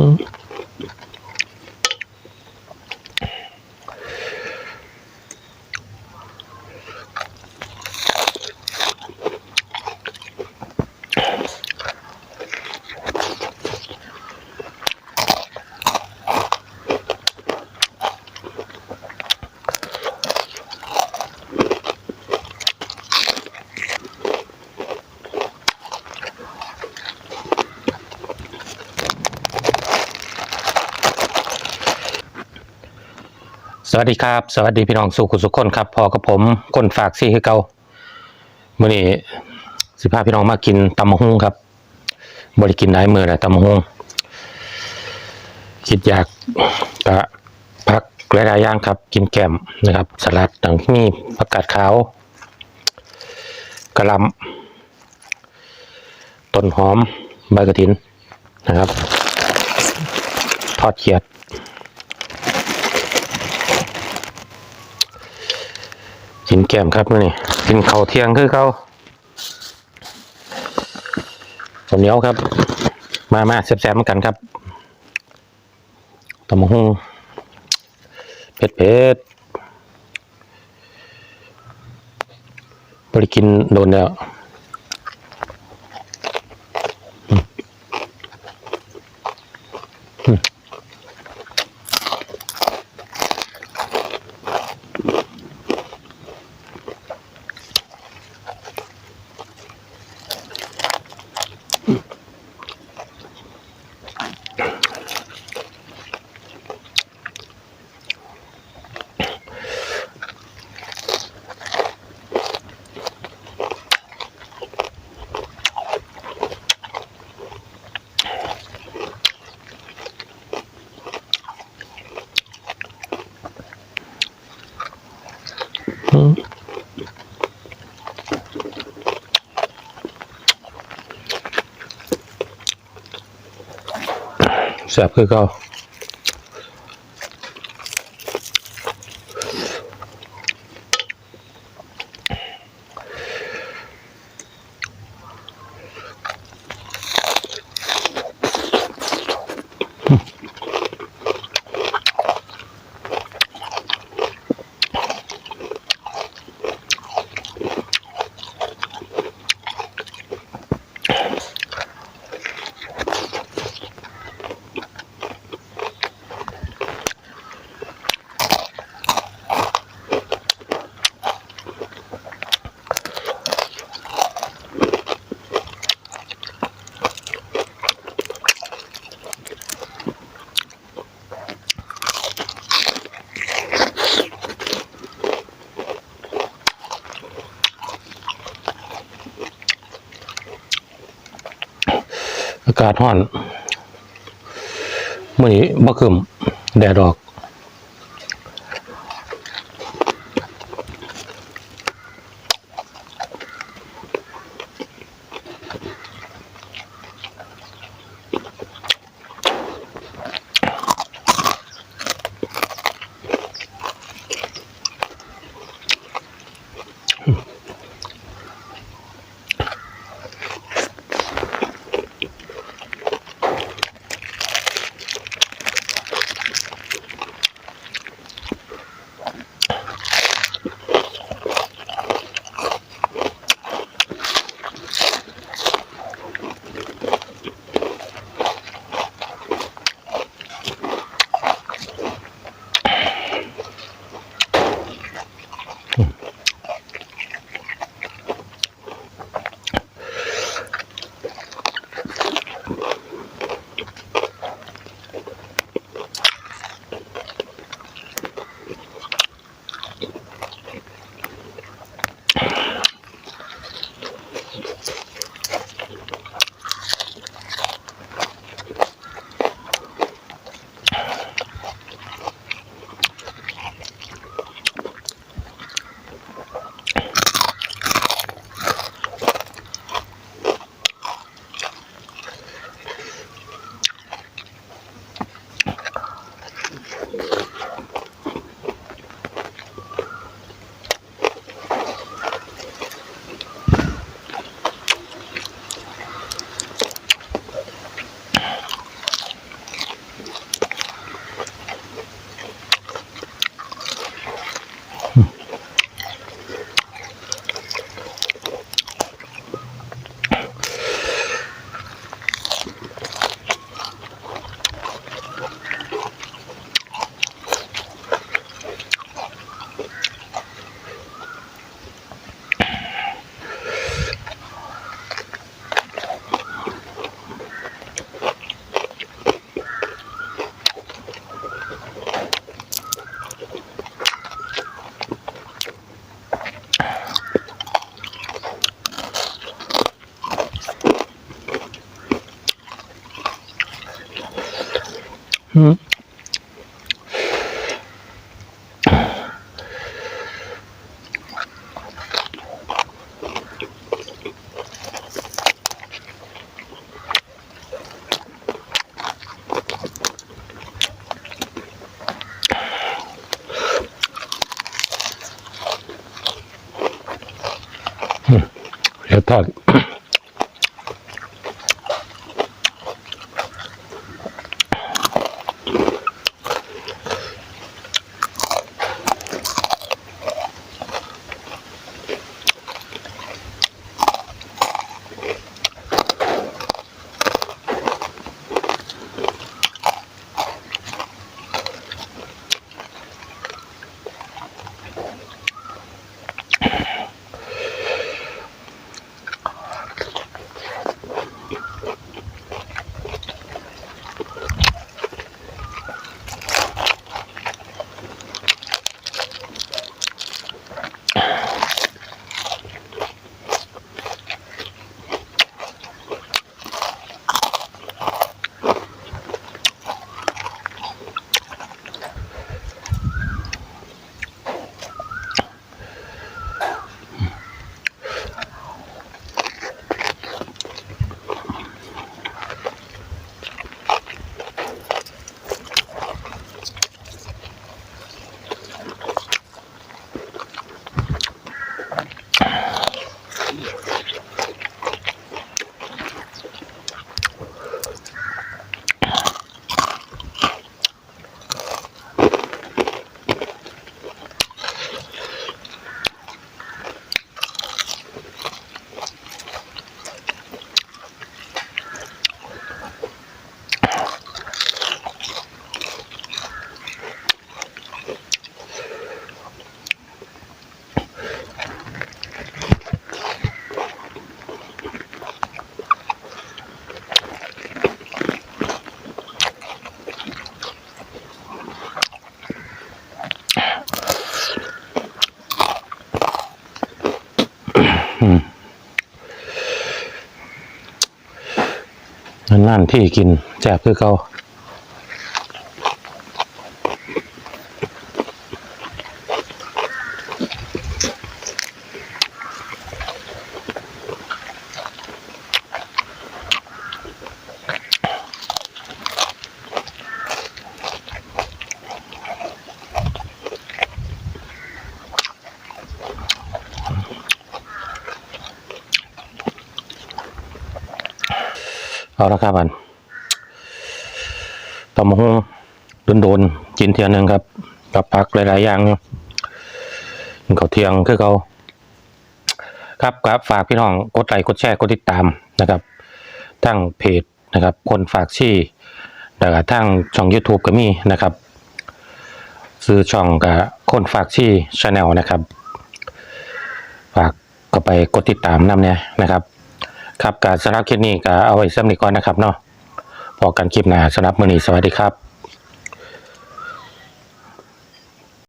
อื สวัสดีครับ สวัสดีพี่น้องสุขุสุขคนครับพอกับผมคนฝากซี่คือเก่ามื่อนี้สิพาพี่น้องมากินตำมะฮุ่งครับบริกินได้มือแหละตำมะฮุ่งคิดอยากกะพักหลายๆอย่างครับ กินแกมนะครับ สลัดต่างมีผักกาดขาวกระลำต้นหอมใบกระถินนะครับ ทอดเขียด กินแก้มครับมื่อนี้กินข้าวเที่ยงคือเขาสมเนียวครับ มามาแซ่บๆเหมือนกันครับตำมะฮุ่งเผ็ดเผ็ดบริกินโดนแล้ว แสบคือเขาอากาศร้อนมื่อนี้บ่ขึ้นแดดออก เดี๋ นั่นที่กินแจบคือเขา เอาละครับอันตำมะฮงโดนๆกินเทียนหนึ่งครับกับผักหลาย ๆ อย่างอยู่กินข้าเทียงคือเขาครับครับฝากพี่น้องกดไลค์กดแชร์กดติดตามนะครับทั้งเพจนะครับ คนฝากชี่แล้วก็ทั้งช่อง YouTube ก็มีนะครับซื้อช่องกับคนฝากชี่ชาแนลนะครับ ฝากก็ไปกดติดตามนำเนี่ยนะครับ ครับการสำหรับคลิปนี้ก็เอาไว้สำหรับนี้ก่อนนะครับเนาะพอกันคลิปหน้าสำหรับมื้อนี้สวัสดีครับ